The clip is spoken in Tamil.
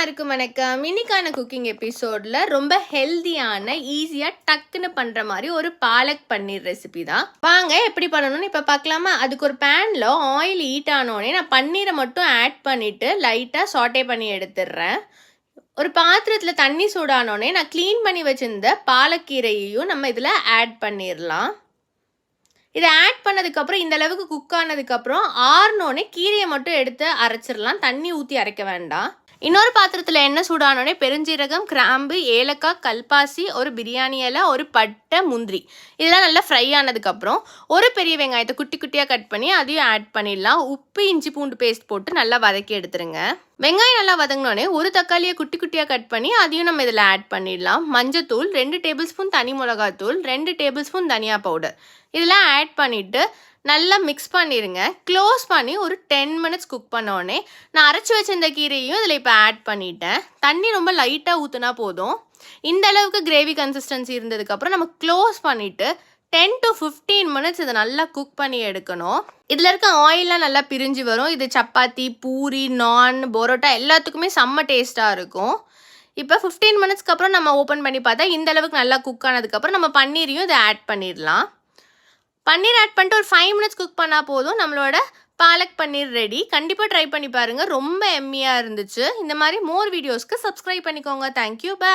எல்லாருக்கும் வணக்கம். இன்னைக்கான குக்கிங் எபிசோடில் ரொம்ப ஹெல்தியான ஈஸியாக டக்குன்னு பண்ணுற மாதிரி ஒரு பாலக் பன்னீர் ரெசிபி தான். வாங்க எப்படி பண்ணணும்னு இப்போ பார்க்கலாமா? அதுக்கு ஒரு பேனில் ஆயில் ஹீட் ஆனோடனே நான் பன்னீரை மட்டும் ஆட் பண்ணிவிட்டு லைட்டாக சாட்டே பண்ணி எடுத்துடுறேன். ஒரு பாத்திரத்தில் தண்ணி சூடானோடனே நான் க்ளீன் பண்ணி வச்சுருந்த பாலக்கீரையையும் நம்ம இதில் ஆட் பண்ணிடலாம். இதை ஆட் பண்ணதுக்கப்புறம் இந்த அளவுக்கு குக் ஆனதுக்கப்புறம் ஆறுனோடனே கீரையை மட்டும் எடுத்து அரைச்சிடலாம். தண்ணி ஊற்றி அரைக்க வேண்டாம். இன்னொரு பாத்திரத்தில் என்ன சூடானோடனே பெருஞ்சீரகம் கிராம்பு ஏலக்காய் கல்பாசி ஒரு பிரியாணி இலை ஒரு பட்டை முந்திரி. இதெல்லாம் நல்லா ஃப்ரை ஆனதுக்கப்புறம் ஒரு பெரிய வெங்காயத்தை குட்டி குட்டியாக கட் பண்ணி அதையும் ஆட் பண்ணிடலாம். உப்பு இஞ்சி பூண்டு பேஸ்ட் போட்டு நல்லா வதக்கி எடுத்துருங்க. வெங்காயம் நல்லா வதங்கினோடனே ஒரு தக்காளியை குட்டி குட்டியாக கட் பண்ணி அதையும் நம்ம இதில் ஆட் பண்ணிடலாம். மஞ்சத்தூள் ரெண்டு டேபிள் ஸ்பூன் தனி மிளகாத்தூள் ரெண்டு டேபிள் ஸ்பூன் தனியா பவுடர் இதெல்லாம் ஆட் பண்ணிவிட்டு நல்லா மிக்ஸ் பண்ணிடுங்க க்ளோஸ் பண்ணி ஒரு டென் மினிட்ஸ் குக் பண்ணோடனே நான் அரைச்சி வச்சிருந்த கீரையும் இதில் இப்போ ஆட் பண்ணிட்டேன். தண்ணி ரொம்ப லைட்டாக ஊற்றுனா போதும். இந்த அளவுக்கு கிரேவி கன்சிஸ்டன்சி இருந்ததுக்கப்புறம் நம்ம க்ளோஸ் பண்ணிவிட்டு டென் டு ஃபிஃப்டீன் மினிட்ஸ் இதை நல்லா குக் பண்ணி எடுக்கணும். இதில் இருக்க ஆயிலெலாம் நல்லா பிரிஞ்சு வரும். இது சப்பாத்தி பூரி நான் பரோட்டா எல்லாத்துக்குமே செம்ம டேஸ்ட்டாக இருக்கும். இப்போ ஃபிஃப்டீன் மினிட்ஸ்க்கு அப்புறம் நம்ம ஓப்பன் பண்ணி பார்த்தா இந்த அளவுக்கு நல்லா குக் ஆனதுக்கப்புறம் நம்ம பன்னீரையும் இதை ஆட் பண்ணிடலாம். பன்னீர் ஆட் பண்ணிட்டு ஒரு ஃபைவ் மினிட்ஸ் குக் பண்ணால் போதும். நம்மளோட பாலக் பன்னீர் ரெடி கண்டிப்பாக ட்ரை பண்ணி பாருங்கள் ரொம்ப எம்மியாக இருந்துச்சு. இந்த மாதிரி மோர் வீடியோஸ்க்கு சப்ஸ்கிரைப் பண்ணிக்கோங்க. Thank you bye